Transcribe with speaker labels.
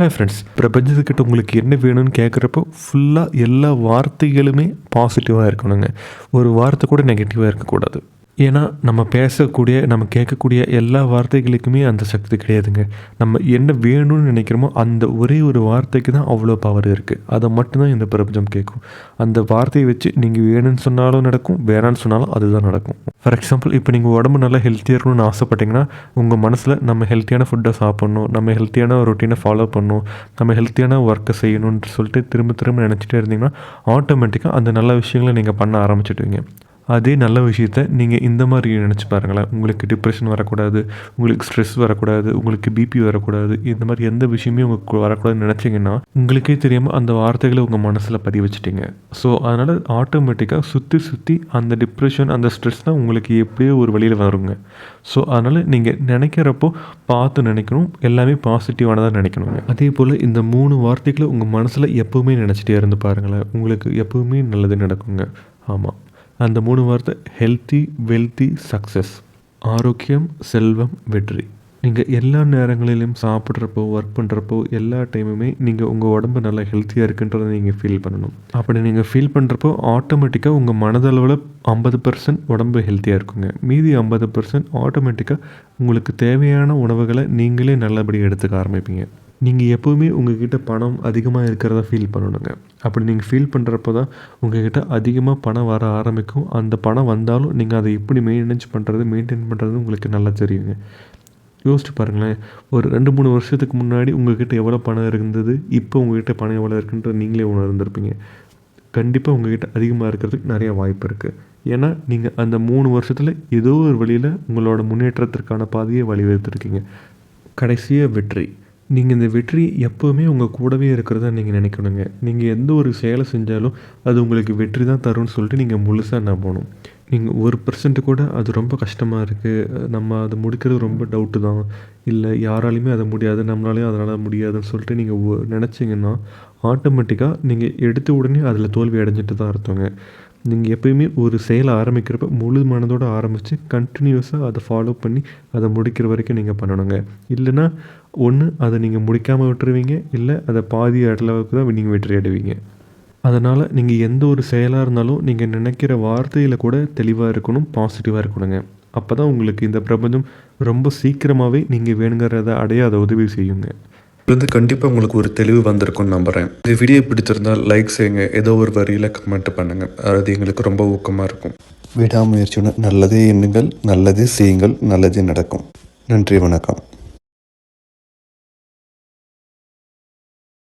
Speaker 1: Hi friends பிரபஞ்சத்துக்கிட்ட உங்களுக்கு என்ன வேணும்னு கேட்குறப்போ ஃபுல்லாக எல்லா வார்த்தைகளுமே பாசிட்டிவாக இருக்கணுங்க. ஒரு வார்த்தை கூட நெகட்டிவாக இருக்கக்கூடாது. ஏன்னா நம்ம பேசக்கூடிய நம்ம கேட்கக்கூடிய எல்லா வார்த்தைகளுக்குமே அந்த சக்தி கிடையாதுங்க. நம்ம என்ன வேணும்னு நினைக்கிறோமோ அந்த ஒரே ஒரு வார்த்தைக்கு தான் அவ்வளோ பவர் இருக்குது அதை மட்டும்தான் இந்த பிரபஞ்சம் கேட்கும். அந்த வார்த்தையை வச்சு நீங்கள் வேணும்னு சொன்னாலும் நடக்கும் வேணான்னு சொன்னாலும் அதுதான் நடக்கும். ஃபார் எக்ஸாம்பிள் இப்போ நீங்கள் உடம்பு நல்லா ஹெல்த்தியாக இருக்கணும்னு ஆசைப்பட்டீங்கன்னா உங்கள் மனசில் நம்ம ஹெல்த்தியான ஃபுட்டை சாப்பிட்ணும் நம்ம ஹெல்த்தியான ரொட்டீனை ஃபாலோ பண்ணணும் நம்ம ஹெல்த்தியான ஒர்க்கை செய்யணும்னு சொல்லிட்டு திரும்ப திரும்ப நினச்சிட்டே இருந்தீங்கன்னா ஆட்டோமேட்டிக்காக அந்த நல்ல விஷயங்களை நீங்கள் பண்ண ஆரம்பிச்சிடுவீங்க. அதே நல்ல விஷயத்த நீங்கள் இந்த மாதிரி நினச்சி பாருங்களேன். உங்களுக்கு டிப்ரெஷன் வரக்கூடாது உங்களுக்கு ஸ்ட்ரெஸ் வரக்கூடாது உங்களுக்கு பிபி வரக்கூடாது இந்த மாதிரி எந்த விஷயமே உங்களுக்கு வரக்கூடாதுன்னு நினச்சிங்கன்னா உங்களுக்கே தெரியாமல் அந்த வார்த்தைகளை உங்கள் மனசில் பதிய வச்சுட்டீங்க. ஸோ அதனால் ஆட்டோமேட்டிக்காக சுற்றி சுற்றி அந்த டிப்ரெஷன் அந்த ஸ்ட்ரெஸ் தான் உங்களுக்கு எப்படியோ ஒரு வழியில் வருங்க. ஸோ அதனால் நீங்கள் நினைக்கிறப்போ பார்த்து நினைக்கணும். எல்லாமே பாசிட்டிவானதாக நினைக்கணுங்க. அதே போல் இந்த மூணு வார்த்தைகளை உங்கள் மனசில் எப்போவுமே நினச்சிட்டே இருந்து பாருங்களேன். உங்களுக்கு எப்போவுமே நல்லது நடக்குங்க. ஆமாம் அந்த மூணு வார்த்தை ஹெல்த்தி வெல்த்தி சக்ஸஸ் ஆரோக்கியம் செல்வம் வெற்றி. நீங்கள் எல்லா நேரங்களிலும் சாப்பிட்றப்போ ஒர்க் பண்ணுறப்போ எல்லா டைமுமே நீங்கள் உங்கள் உடம்பு நல்லா ஹெல்த்தியாக இருக்குன்றதை நீங்கள் ஃபீல் பண்ணணும். அப்படி நீங்கள் ஃபீல் பண்ணுறப்போ ஆட்டோமேட்டிக்காக உங்கள் மனதளவில் ஐம்பது பர்சன்ட் உடம்பு ஹெல்த்தியாக இருக்குங்க. மீதி ஐம்பது பர்சன்ட் ஆட்டோமேட்டிக்காக உங்களுக்கு தேவையான உணவுகளை நீங்களே நல்லபடியாக எடுத்துக்க ஆரம்பிப்பீங்க. நீங்கள் எப்போவுமே உங்ககிட்ட பணம் அதிகமாக இருக்கிறதா ஃபீல் பண்ணணுங்க. அப்படி நீங்கள் ஃபீல் பண்ணுறப்ப தான் உங்ககிட்ட அதிகமாக பணம் வர ஆரம்பிக்கும். அந்த பணம் வந்தாலும் நீங்கள் அதை எப்படி மெயின்டெனன்ஸ் பண்ணுறது மெயின்டைன் பண்ணுறது உங்களுக்கு நல்லா தெரியுங்க. யோசிச்சு பாருங்களேன். ஒரு ரெண்டு மூணு வருஷத்துக்கு முன்னாடி உங்ககிட்ட எவ்வளோ பணம் இருந்தது இப்போ உங்ககிட்ட பணம் எவ்வளோ இருக்குன்ற நீங்களே உணர்ந்திருப்பீங்க. கண்டிப்பாக உங்ககிட்ட அதிகமாக இருக்கிறதுக்கு நிறைய வாய்ப்பு இருக்குது ஏன்னா நீங்கள் அந்த மூணு வருஷத்தில் ஏதோ ஒரு வழியில் உங்களோட முன்னேற்றத்திற்கான பாதையை வழிவகுத்துருக்கீங்க. கடைசியாக வெற்றி. நீங்கள் இந்த வெற்றி எப்போவுமே உங்கள் கூடவே இருக்கிறதா நீங்கள் நினைக்கணுங்க. நீங்கள் எந்த ஒரு செயலை செஞ்சாலும் அது உங்களுக்கு வெற்றி தான் தரும்னு சொல்லிட்டு நீங்கள் முழுசாக நம்பணும். நீங்கள் ஒரு பர்சன்ட் கூட அது ரொம்ப கஷ்டமாக இருக்குது நம்ம அதை முடிக்கிறது ரொம்ப டவுட்டு தான். இல்லை யாராலையுமே அதை முடியாது. நம்மளாலையும் அதனால் முடியாதுன்னு சொல்லிட்டு நீங்கள் நினச்சிங்கன்னா ஆட்டோமேட்டிக்காக நீங்கள் எடுத்த உடனே அதில் தோல்வி அடைஞ்சிட்டு தான் அர்த்தங்க. நீங்கள் எப்பயுமே ஒரு செயலை ஆரம்பிக்கிறப்ப முழு மனதோடு ஆரம்பித்து கண்டினியூஸாக அதை ஃபாலோ பண்ணி அதை முடிக்கிற வரைக்கும் நீங்கள் பண்ணணுங்க. இல்லைன்னா ஒன்று அதை நீங்கள் முடிக்காமல் விட்டுருவீங்க. இல்லை அதை பாதி அளவுக்கு தான் நீங்கள் வெற்றி அடைவீங்க அதனால் நீங்கள் எந்த ஒரு செயலாக இருந்தாலும் நீங்கள் நினைக்கிற வார்த்தையில் கூட தெளிவாக இருக்கணும் பாசிட்டிவாக இருக்கணுங்க. அப்போ தான் உங்களுக்கு இந்த பிரபஞ்சம் ரொம்ப சீக்கிரமாகவே நீங்கள் வேணுங்கிறத அடைய அதை உதவி செய்யுங்க.
Speaker 2: இருந்து கண்டிப்பாக உங்களுக்கு ஒரு தெளிவு வந்திருக்கும்னு நம்புகிறேன் இந்த வீடியோ பிடிச்சிருந்தால் லைக் செய்யுங்க. ஏதோ ஒரு வரியில் கமெண்ட் பண்ணுங்கள் அது எங்களுக்கு ரொம்ப ஊக்கமாக இருக்கும். விடாமுயற்சியுடன் நல்லதே எண்ணுங்கள் நல்லதே செய்யுங்கள் நல்லதே நடக்கும். நன்றி வணக்கம்.